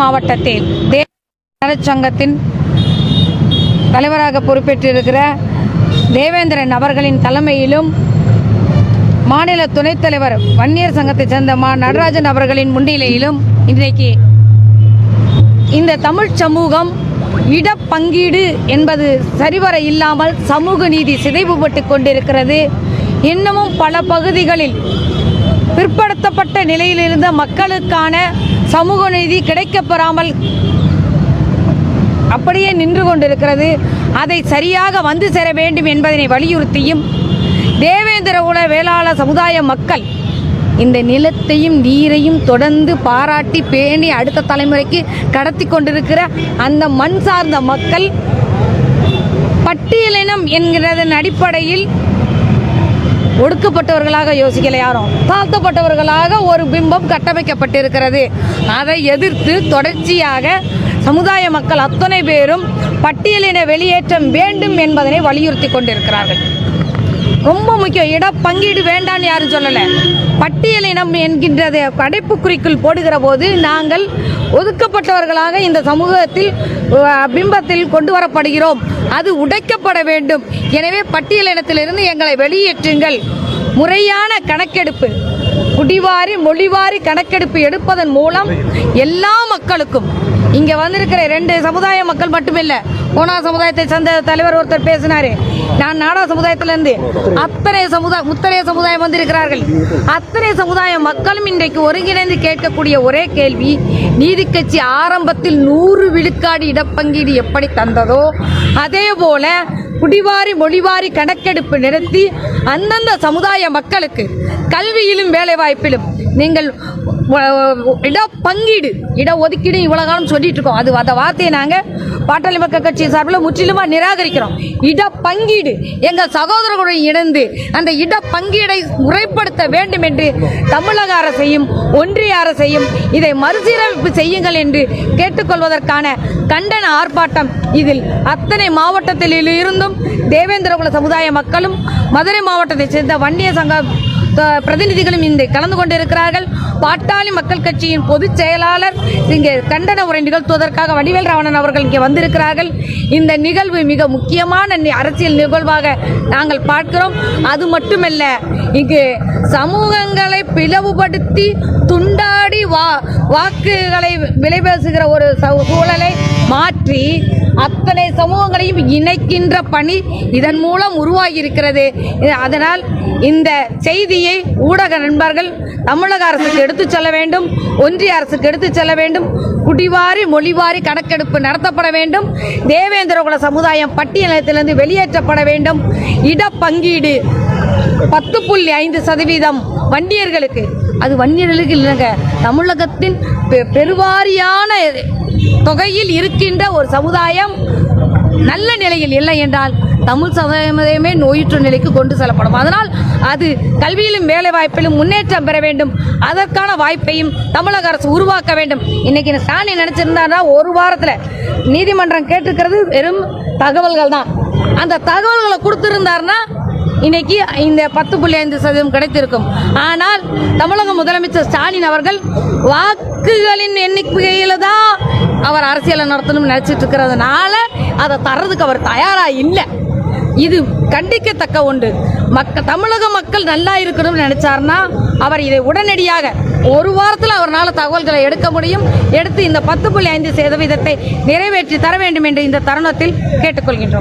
மாவட்டத்தில் தேவ சங்கத்தின் தலைவராக பொறுப்பேற்றிருக்கிற தேவேந்திரன் அவர்களின் தலைமையிலும் மாநில துணைத் தலைவர் வன்னியர் சங்கத்தைச் சேர்ந்த மா நடராஜன் அவர்களின் முன்னிலையிலும் இன்றைக்கு இந்த தமிழ் சமூகம் இடப்பங்கீடு என்பது சரிவர இல்லாமல் சமூக நீதி சிதைவுபட்டு கொண்டிருக்கிறது. இன்னமும் பல பகுதிகளில் பிற்படுத்தப்பட்ட நிலையிலிருந்த மக்களுக்கான சமூக நீதி கிடைக்கப்பெறாமல் அப்படியே நின்று கொண்டிருக்கிறது. அதை சரியாக வந்து சேர வேண்டும் என்பதனை வலியுறுத்தியும் தேவேந்திர குல வேளாளர் சமுதாய மக்கள் இந்த நிலத்தையும் நீரையும் தொடர்ந்து பாராட்டி பேணி அடுத்த தலைமுறைக்கு கடத்தி கொண்டிருக்கிற அந்த மண் சார்ந்த மக்கள் பட்டியலினம் என்கிறதன் அடிப்படையில் ஒடுக்கப்பட்டவர்களாக யோசிக்கல யாரும். தாழ்த்தப்பட்டவர்களாக ஒரு பிம்பம் கட்டமைக்கப்பட்டிருக்கிறது. அதை எதிர்த்து தொடர்ச்சியாக சமுதாய மக்கள் அத்தனை பேரும் பட்டியலின வெளியேற்றம் வேண்டும் என்பதனை வலியுறுத்தி கொண்டிருக்கிறார்கள். ரொம்ப முக்கியம் இட பங்கீடு வேண்டான்னு யாரும் சொல்லலை. பட்டியலினம் என்கின்றதை அடைப்புக்குறிக்குள் போடுகிற போது நாங்கள் ஒதுக்கப்பட்டவர்களாக இந்த சமூகத்தில் பிம்பத்தில் கொண்டு வரப்படுகிறோம். அது உடைக்கப்பட வேண்டும். எனவே பட்டியலினத்திலிருந்து எங்களை வெளியேற்றுங்கள். முறையான கணக்கெடுப்பு. குடிவாரி மொழிவாரி கணக்கெடுப்பு எடுப்பதன் மூலம் எல்லா மக்களுக்கும் இங்கே வந்திருக்கிற ரெண்டு சமுதாய மக்கள் மட்டுமில்ல கோனா சமுதாயத்தை சேர்ந்த தலைவர் ஒருத்தர் பேசினாரு. நான் நாடா சமுதாயத்திலிருந்து அத்தனை சமுதாய முத்தரைய சமுதாயம் வந்திருக்கிறார்கள். அத்தனை சமுதாய மக்களும் இன்றைக்கு ஒருங்கிணைந்து கேட்கக்கூடிய ஒரே கேள்வி நீதி கட்சி ஆரம்பத்தில் நூறு விழுக்காடு இடப்பங்கீடு எப்படி தந்ததோ அதே போல குடிவாரி மொழிவாரி கணக்கெடுப்பு நடத்தி அந்தந்த சமுதாய மக்களுக்கு கல்வியிலும் வேலைவாய்ப்பிலும் நீங்கள் இட பங்கீடு இட ஒதுக்கீடு இவ்வளோ காலம் சொல்லிட்டு இருக்கோம். அது அந்த வார்த்தையை நாங்கள் பாட்டாளி மக்கள் கட்சி சார்பில் முற்றிலுமா நிராகரிக்கிறோம். இட பங்கீடு. எங்கள் சகோதரர்களுடன் இணைந்து அந்த இட பங்கீடை முறைப்படுத்த வேண்டும் என்று தமிழக அரசையும் ஒன்றிய அரசையும் இதை மறுசீரமைப்பு செய்யுங்கள் என்று கேட்டுக்கொள்வதற்கான கண்டன ஆர்ப்பாட்டம் இதில். அத்தனை மாவட்டத்தில் இருந்தும் தேவேந்திரகுல சமுதாய மக்களும் மதுரை மாவட்டத்தைச் சேர்ந்த வன்னிய சங்கம் பிரதிநிதிகளும் இன்று கலந்து கொண்டிருக்கிறார்கள். பாட்டாளி மக்கள் கட்சியின் பொதுச் செயலாளர் இங்கே கண்டன உரை நிகழ்த்துவதற்காக வடிவேல் ராவணன் அவர்கள் இங்கே வந்திருக்கிறார்கள். இந்த நிகழ்வு மிக முக்கியமான நி- அரசியல் நிகழ்வாக நாங்கள் பார்க்கிறோம். அது மட்டுமல்ல இங்கு சமூகங்களை பிளவுபடுத்தி துண்டாடி வா வாக்குகளை விலை பேசுகிற ஒரு சூழலை மாற்றி அத்தனை சமூகங்களையும் இணைக்கின்ற பணி இதன் மூலம் உருவாகியிருக்கிறது. அதனால் இந்த செய்தியை ஊடக நண்பர்கள் தமிழக அரசுக்கு எடுத்துச் செல்ல வேண்டும் ஒன்றிய அரசுக்கு எடுத்துச் செல்ல வேண்டும் குடிவாரி மொழிவாரி கணக்கெடுப்பு நடத்தப்பட வேண்டும் தேவேந்திரகுல சமுதாயம் பட்டியலத்திலிருந்து வெளியேற்றப்பட வேண்டும் இடப்பங்கீடு பத்து புள்ளி ஐந்து சதவீதம் வன்னியர்களுக்கு. அது வன்னியர்களுக்கு இல்லைங்க தமிழகத்தின் பெ- பெருவாரியான தொகையில் இருக்கின்ற ஒரு சமுதாயம் நல்ல நிலையில் இல்லை என்றால் தமிழ் சமுதாயமே நோயுற்ற நிலைக்கு கொண்டு செல்லப்படும். அதனால் அது கல்வியிலும் வேலை வாய்ப்பிலும் முன்னேற்றம் பெற வேண்டும். அதற்கான வாய்ப்பையும் தமிழக அரசு உருவாக்க வேண்டும். இன்னைக்கு ஸ்டாலின் நினைச்சிருந்தாருன்னா ஒரு வாரத்தில் நீதிமன்றம் கேட்டிருக்கிறது வெறும் தகவல்கள் தான். அந்த தகவல்களை கொடுத்துருந்தாருன்னா இன்னைக்கு இந்த பத்து புள்ளி ஐந்து சதவீதம் கிடைத்திருக்கும். ஆனால் தமிழக முதலமைச்சர் ஸ்டாலின் அவர்கள் வாக்குகளின் எண்ணிக்கையில் தான் அவர் அரசியலை நடத்தணும்னு நினச்சிட்டு இருக்கிறதுனால அதை தர்றதுக்கு அவர் தயாராக இல்லை. இது கண்டிக்கத்தக்க ஒன்று. மக்க தமிழக மக்கள் நல்லா இருக்கணும்னு நினச்சார்னா அவர் இதை உடனடியாக ஒரு வாரத்தில் அவரால் தகவல்களை எடுக்க முடியும். எடுத்து இந்த பத்து புள்ளி ஐந்து சதவீதத்தை நிறைவேற்றி தர வேண்டும் என்று இந்த தருணத்தில் கேட்டுக்கொள்கின்றோம்.